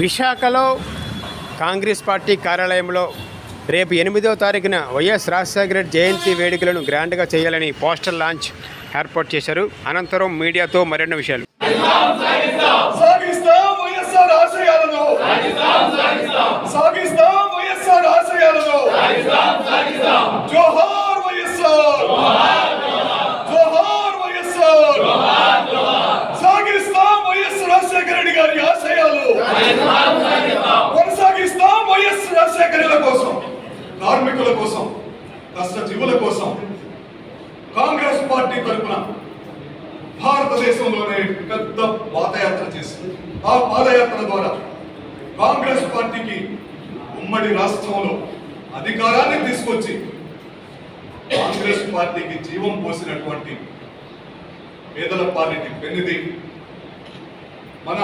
విశాఖలో కాంగ్రెస్ పార్టీ కార్యాలయంలో రేపు ఎనిమిదవ తారీఖున వైఎస్ రాజశేఖర రెడ్డి జయంతి వేడుకలను గ్రాండ్గా చేయాలని పోస్టర్ లాంచ్ ఏర్పాటు చేశారు. అనంతరం మీడియాతో మరిన్ని విషయాలు. జోహార్ వైఎస్ఆర్ జోహార్ వైఎస్ఆర్ సాగిస్తాం వైఎస్ రాజశేఖర రెడ్డి గారి ఆశయాలు కొనసాగిస్తాం వైఎస్ రాజశేఖర కోసం కార్మికుల కోసం కష్టజీవుల కోసం. కాంగ్రెస్ పార్టీ తరఫున భారతదేశంలోనే పెద్ద పాదయాత్ర చేసింది ఆ పాదయాత్ర ద్వారా కాంగ్రెస్ పార్టీకి ఉమ్మడి రాష్ట్రంలో అధికారాన్ని తీసుకొచ్చి కాంగ్రెస్ పార్టీకి జీవం పోసినటువంటి పేదల పార్టీ పెన్నిది మన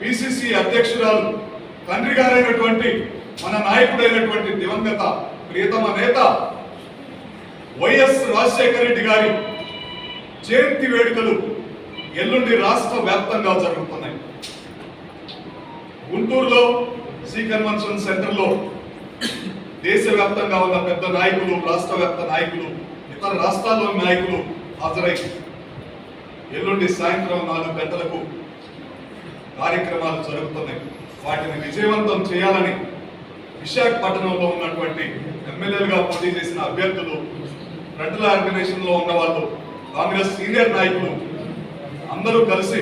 పిసిసి అధ్యక్షురాలు తండ్రి గారైనటువంటి మన నాయకుడైనటువంటి దివంగత ప్రియతమ నేత వైఎస్ రాజశేఖర రెడ్డి గారి జయంతి వేడుకలు ఎల్లుండి రాష్ట్ర వ్యాప్తంగా జరుగుతున్నాయి. గుంటూరులో సి కన్వెన్షన్ సెంటర్లో దేశవ్యాప్తంగా ఉన్న పెద్ద నాయకులు రాష్ట్ర వ్యాప్త నాయకులు ఇతర రాష్ట్రాల్లోని నాయకులు హాజరై ఎల్లుండి సాయంత్రం నాలుగు గంటలకు కార్యక్రమాలు జరుగుతున్నాయి. వాటిని విజయవంతం చేయాలని విశాఖపట్నంలో ఉన్నటువంటి ఎమ్మెల్యేలుగా పోటీ చేసిన అభ్యర్థులు ఫ్రంటల్ ఆర్గనైజేషన్లో ఉన్నవాళ్ళు ఉన్న వాళ్ళు కాంగ్రెస్ సీనియర్ నాయకులు అందరూ కలిసి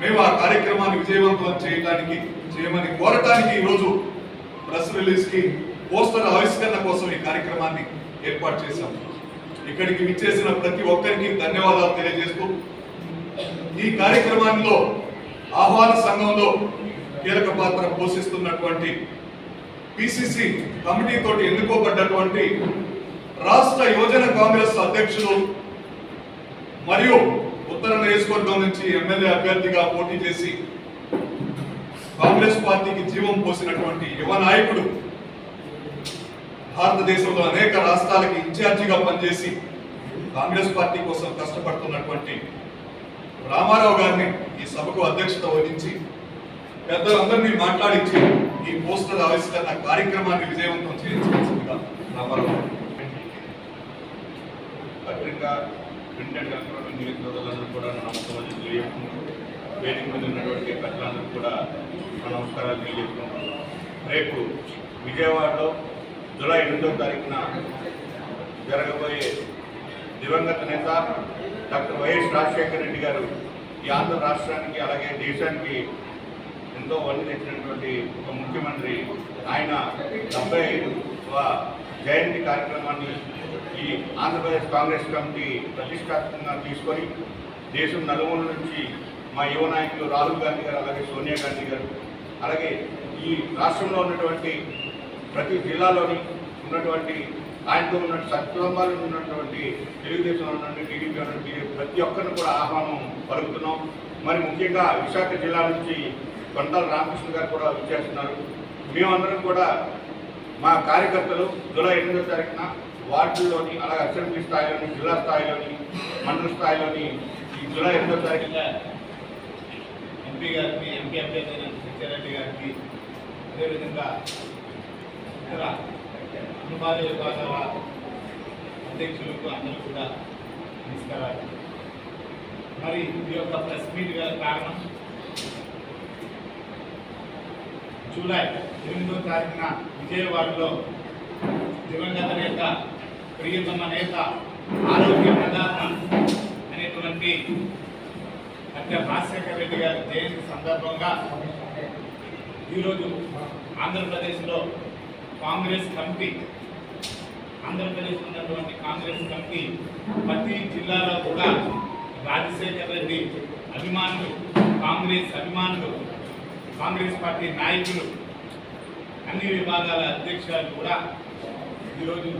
మేము ఆ కార్యక్రమాన్ని విజయవంతం చేయడానికి చేయమని కోరటానికి ఈరోజు ప్రెస్ రిలీజ్కి పోస్టర్ ఆవిష్కరణ కోసం ఈ కార్యక్రమాన్ని ఏర్పాటు చేశాం ఇక్కడికి విచ్చేసిన ప్రతి ఒక్కరికి ధన్యవాదాలు తెలియజేస్తూ ఈ కార్యక్రమాల్లో ఆహ్వాన సంఘంలో కీలక పాత్ర పోషిస్తున్నటువంటి పిసిసి కమిటీ తోటి ఎన్నుకోబడ్డటువంటి రాష్ట్ర యువజన కాంగ్రెస్ అధ్యక్షులు మరియు ఉత్తర నియోజకవర్గం నుంచి ఎమ్మెల్యే అభ్యర్థిగా పోటీ చేసి కాంగ్రెస్ పార్టీకి జీవం పోసినటువంటి యువ నాయకుడు భారతదేశంలో అనేక రాష్ట్రాలకి ఇన్ఛార్జిగా పనిచేసి కాంగ్రెస్ పార్టీ కోసం కష్టపడుతున్నటువంటి రామారావు గారిని ఈ సభకు అధ్యక్షత వహించి పెద్దలందరినీ మాట్లాడించి ఈ పోస్టర్ ఆవిష్కరణ కార్యక్రమాన్ని విజయవంతం చేయించవలసిందిగా రామారావు పత్రిక ప్రింట్ నిరుద్యోగులందరూ కూడా నమస్కారం నమస్కారాలు వేదిక మీద ఉన్నటువంటి పెద్దలందరూ కూడా నమస్కారాలు తెలియజేస్తున్నాను రేపు విజయవాడలో జూలై రెండో తారీఖున జరగబోయే దివంగత నేత డాక్టర్ వైఎస్ రాజశేఖర రెడ్డి గారు ఈ ఆంధ్ర రాష్ట్రానికి అలాగే దేశానికి ఎంతో వన్ని తెచ్చినటువంటి ఒక ముఖ్యమంత్రి. ఆయన డెబ్బై ఐదవ జయంతి కార్యక్రమాన్ని ఈ ఆంధ్రప్రదేశ్ కాంగ్రెస్ కమిటీ ప్రతిష్టాత్మకంగా తీసుకొని దేశం నలుమూల నుంచి మా యువ నాయకులు రాహుల్ గాంధీ గారు అలాగే సోనియా గాంధీ గారు అలాగే ఈ రాష్ట్రంలో ఉన్నటువంటి ప్రతి జిల్లాలోని ఉన్నటువంటి ఆయనతో ఉన్న సత్కుటుంబాలు ఉన్నటువంటి తెలుగుదేశం ఉన్నటువంటి టీడీపీ ఉన్నటువంటి ప్రతి ఒక్కరిని కూడా ఆహ్వానం పలుకుతున్నాం. మరి ముఖ్యంగా విశాఖ జిల్లా నుంచి కొండల రామకృష్ణ గారు కూడా విచ్చేస్తున్నారు. మేమందరం కూడా మా కార్యకర్తలు జూలై ఎనిమిదో తారీఖున వార్డుల్లోని అలాగే అసెంబ్లీ స్థాయిలోని జిల్లా స్థాయిలోని మండల స్థాయిలోని ఈ జూలై ఎనిమిదో తారీఖున ఎంపీ గారికి ఎంపీ అభ్యర్థి సత్యారెడ్డి గారికి అదేవిధంగా ఇతర అనుపాద విభాగాల అధ్యక్షులకు అందరూ కూడా నమస్కారాలు. మరి ఈ యొక్క ప్రెస్ మీట్ గల కారణం. జూలై ఎనిమిదో తారీఖున విజయవాడలో దివంగత నేత ప్రియతమ నేత ఆరోగ్య ప్రధాన అనేటువంటి డాక్టర్ రాజశేఖర రెడ్డి గారి జయంతి సందర్భంగా ఈరోజు ఆంధ్రప్రదేశ్లో కాంగ్రెస్ కమిటీ ఆంధ్రప్రదేశ్ ఉన్నటువంటి కాంగ్రెస్ కమిటీ ప్రతి జిల్లాలో కూడా రాజశేఖర రెడ్డి అభిమానులు కాంగ్రెస్ అభిమానులు కాంగ్రెస్ పార్టీ నాయకులు అన్ని విభాగాల అధ్యక్షులు కూడా ఈరోజు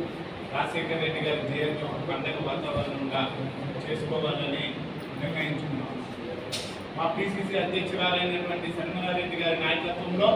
రాజశేఖర రెడ్డి గారి జయంతి ఒక పండగ వాతావరణంగా చేసుకోవాలని నిర్ణయించుకున్నాం. మా పిసిసి అధ్యక్షురాలైనటువంటి శర్మలారెడ్డి గారి నాయకత్వంలో